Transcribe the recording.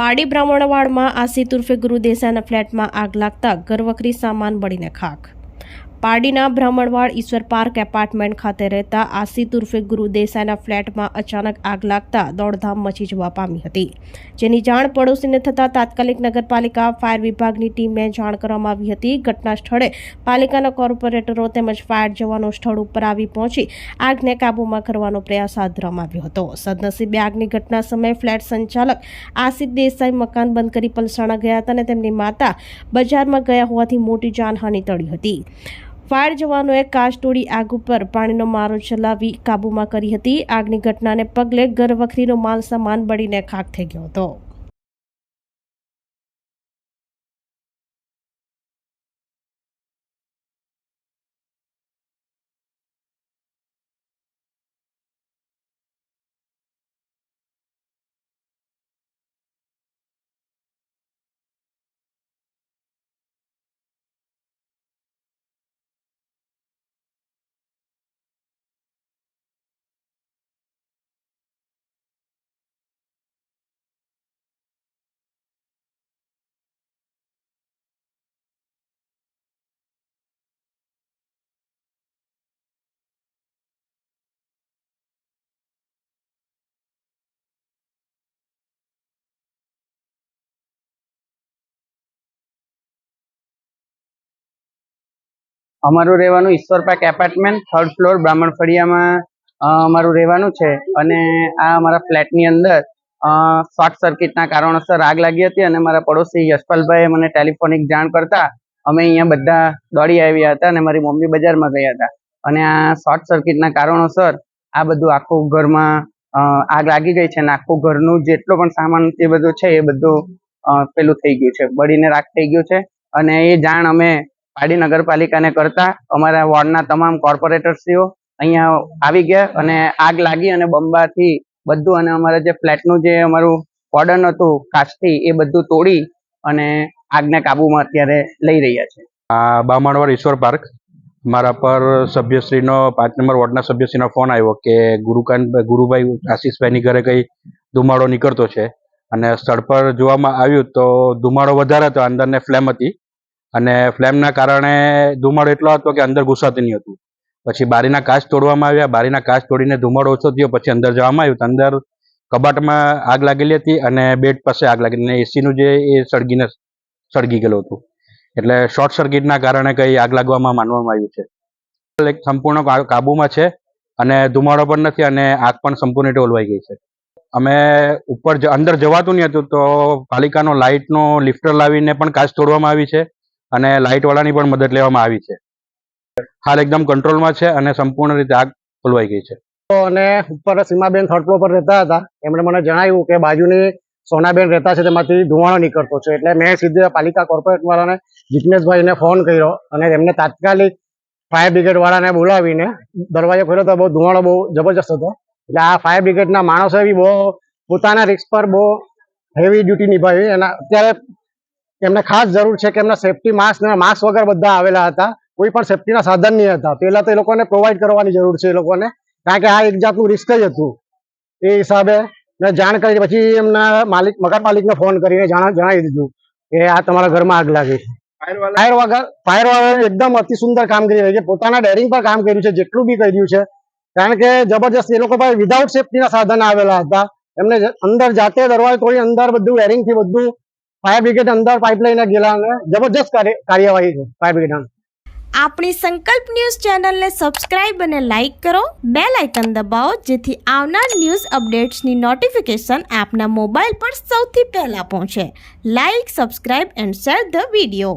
પાડી બ્રાહ્મણવાડમાં આસિત ઉર્ફે ગુરુ દેસાઈના ફ્લેટમાં આગ લાગતા ઘરવખરી સામાન બળીને ખાખ. પારડીના બ્રાહ્મણવાડ ઈશ્વર પાર્ક એપાર્ટમેન્ટ ખાતે રહેતા આસિત ઉર્ફે ગુરુ દેસાઈના ફ્લેટમાં અચાનક આગ લાગતા દોડધામ મચી જવા પામી હતી. જેની જાણ પડોશીને થતાં તાત્કાલિક નગરપાલિકા, ફાયર વિભાગની ટીમને જાણ કરવામાં આવી હતી. ઘટના સ્થળે પાલિકાના કોર્પોરેટરો તેમજ ફાયર જવાનો સ્થળ ઉપર આવી પહોંચી આગને કાબૂમાં કરવાનો પ્રયાસ હાથ ધરવામાં આવ્યો હતો. સદનસીબે આગની ઘટના સમયે ફ્લેટ સંચાલક આસિત દેસાઈ મકાન બંધ કરી પલસાણા ગયા હતા અને તેમની માતા બજારમાં ગયા હોવાથી મોટી જાનહાનિ ટળી હતી. ફાયર જવાનોએ કાચ તોડી આગ ઉપર પાણીનો મારો ચલાવી કાબૂમાં કરી હતી. આગની ઘટનાને પગલે ઘરવખરીનો માલ સામાન બળીને ખાક થઈ ગયો હતો. અમારું રહેવાનું ઈશ્વર પાક એપાર્ટમેન્ટ થર્ડ ફ્લોર બ્રાહ્મણ ફળિયામાં અમારું રહેવાનું છે. અને આ અમારા ફ્લેટની અંદર શોર્ટ સર્કિટના કારણોસર આગ લાગી હતી અને મારા પડોશી યશપાલભાઈએ મને ટેલિફોનિક જાણ કરતા અમે અહીંયા બધા દોડી આવ્યા હતા અને મારી મમ્મી બજારમાં ગયા હતા. અને આ શોર્ટ સર્કિટના કારણોસર આ બધું આખું ઘરમાં આગ લાગી ગઈ છે અને આખું ઘરનું જેટલો પણ સામાન એ બધું છે એ બધું પેલું થઈ ગયું છે, બળીને રાખ થઈ ગયું છે. અને એ જાણ અમે પાડી નગરપાલિકાને કરતા અમારા વોર્ડના તમામ કોર્પોરેટરશ્રીઓ અહીંયા આવી ગયા અને આગ લાગી અને બંબાથી બધું અને અમારા જે ફ્લેટનું જે અમારું કોર્ડન હતું કાચથી એ બધું તોડી અને આગને કાબુમાં અત્યારે લઈ રહ્યા છે. આ બામણવાડ ઈશ્વર પાર્ક. મારા પર સભ્યશ્રીનો, પાંચ નંબર વોર્ડના સભ્યશ્રીનો ફોન આવ્યો કે ગુરુકાંત ગુરુભાઈ આશીષભાઈની ઘરે કઈ ધુમાડો નીકળતો છે. અને સ્થળ પર જોવામાં આવ્યું તો ધુમાડો વધારે હતો, અંદરને ફ્લેમ હતી. અને ફ્લેમના કારણે ધુમાડો એટલો હતો કે અંદર ઘૂસાતું નહીં હતું. પછી બારીના કાચ તોડવામાં આવ્યા. બારીના કાચ તોડીને ધુમાડો ઓછો થયો. પછી અંદર જવામાં આવ્યું. અંદર કબાટમાં આગ લાગેલી હતી અને બેડ પાસે આગ લાગેલી અને એસીનું જે એ સળગીને સળગી ગયેલું હતું. એટલે શોર્ટ સર્કિટના કારણે કંઈ આગ લાગવામાં માનવામાં આવ્યું છે. એક સંપૂર્ણ કાબુમાં છે અને ધુમાડો પણ નથી અને આગ પણ સંપૂર્ણ રીતે ઓલવાઈ ગઈ છે. અમે ઉપર અંદર જવાતું નહીં હતું તો પાલિકાનો લાઇટનો લિફ્ટર લાવીને પણ કાચ તોડવામાં આવી છે. અને લાઇટવાળાની પણ મદદ લેવામાં આવી છે. હાલ એકદમ કંટ્રોલમાં છે અને સંપૂર્ણ રીતે આગ ખોલવાઈ ગઈ છે. અને ઉપર સીમાબેન થર્ડ ફ્લોર પર રહેતા હતા. એમણે મને જણાવ્યું કે બાજુની સોનાબેન રહેતા છે તેમાંથી ધુવાણો નીકળતો છે. એટલે મેં સીધે પાલિકા કોર્પોરેટવાળાને જીગ્નેશભાઈને ફોન કર્યો અને એમને તાત્કાલિક ફાયર બ્રિગેડવાળાને બોલાવીને દરવાજો ખોલ્યો તો બહુ ધુવાણો બહુ જબરજસ્ત હતો. એટલે આ ફાયર બ્રિગેડના માણસો બી બહુ પોતાના રિસ્ક પર બહુ હેવી ડ્યુટી નિભાવી એના અત્યારે એમને ખાસ જરૂર છે કે એમના સેફટી માસ્ક ને માસ્ક વગર બધા આવેલા હતા. કોઈ પણ સેફટીના સાધન નહીં હતા. પહેલા તો એ લોકોને પ્રોવાઈડ કરવાની જરૂર છે એ લોકોને. કારણ કે આ એક જાતનું રિસ્ક જ હતું. એ હિસાબે મેં જાણ કરી પછી એમના માલિક મકાન માલિકને ફોન કરીને જણાવી દીધું કે આ તમારા ઘરમાં આગ લાગી છે. ફાયર વગર ફાયર વગર એકદમ અતિ સુંદર કામ કરી રહ્યા છે. પોતાના ડેરિંગ પર કામ કર્યું છે જેટલું બી કર્યું છે. કારણ કે જબરજસ્ત એ લોકો પાસે વિધાઉટ સેફટીના સાધન આવેલા હતા. એમને અંદર જાતે દરવાજો તોડી અંદર બધું વેરિંગ બધું ફાયર બ્રિગેડ અંદર પાઇપલાઇન ગયેલા અને જબરજસ્ત કાર્યવાહી છે ફાયર બ્રિગેડ આપણી સંકલ્પ ન્યૂઝ ચેનલને સબસ્ક્રાઇબ અને લાઇક કરો. બે લાઇકન દબાવો, જેથી આવનાર ન્યૂઝ અપડેટ્સની નોટિફિકેશન આપના મોબાઈલ પર સૌથી પહેલાં પહોંચે. Like subscribe and share the video